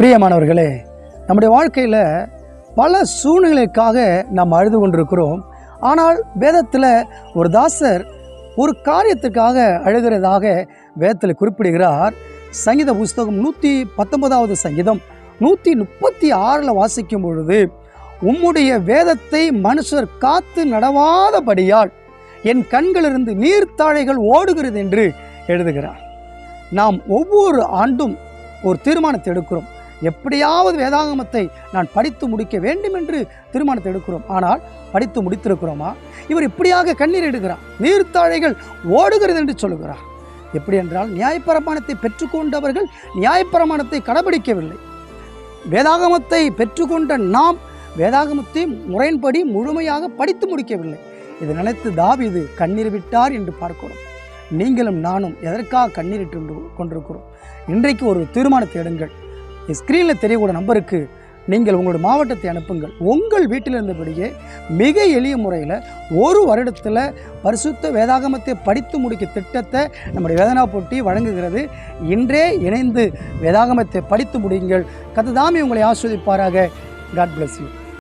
பிரியமானவர்களே நம்முடைய வாழ்க்கையில் பல சூழ்நிலைக்காக நாம் அழுது கொண்டிருக்கிறோம். ஆனால் வேதத்தில் ஒரு தாசர் ஒரு காரியத்துக்காக அழுகிறதாக வேதத்தில் குறிப்பிடுகிறார். சங்கீத புஸ்தகம் நூற்றி பத்தொன்பதாவது சங்கீதம் நூற்றி முப்பத்தி ஆறில் வாசிக்கும் பொழுது உம்முடைய வேதத்தை மனுஷர் காத்து நடவாதபடியால் என் கண்களிலிருந்து நீர்த்தாழைகள் ஓடுகிறது என்று எழுதுகிறார். நாம் ஒவ்வொரு ஆண்டும் ஒரு தீர்மானத்தை எடுக்கிறோம். எப்படியாவது வேதாகமத்தை நான் படித்து முடிக்க வேண்டும் என்று தீர்மானத்தை எடுக்கிறோம். ஆனால் படித்து முடித்திருக்கிறோமா? இவர் இப்படியாக கண்ணீர் எடுக்கிறார் நீர்த்தாழைகள் ஓடுகிறது என்று சொல்கிறார் எப்படி என்றால் நியாயப்பிரமாணத்தை பெற்றுக்கொண்டவர்கள் நியாயப்பிரமாணத்தை கடைபிடிக்கவில்லை. வேதாகமத்தை பெற்றுக்கொண்ட நாம் வேதாகமத்தை முறையின்படி முழுமையாக படித்து முடிக்கவில்லை. இதை நினைத்து தாவீது கண்ணீர் விட்டார் என்று பார்க்கிறோம். நீங்களும் நானும் எதற்காக கண்ணீரிட்டு கொண்டிருக்கிறோம்? இன்றைக்கு ஒரு தீர்மானத்தை எடுங்கள். ஸ்க்ரீனில் தெரியக்கூடிய நம்பருக்கு நீங்கள் உங்களுடைய மாவட்டத்தை அனுப்புங்கள். உங்கள் வீட்டில் இருந்தபடியே மிக எளிய முறையில் ஒரு வருடத்தில் பரிசுத்த வேதாகமத்தை படித்து முடிக்க திட்டத்தை நம்முடைய வேதனா போட்டி வழங்குகிறது. இன்றே இணைந்து வேதாகமத்தை படித்து முடியுங்கள். கத்ததாமே உங்களை ஆஸ்வதிப்பாராக காட் பிளஸ் யூ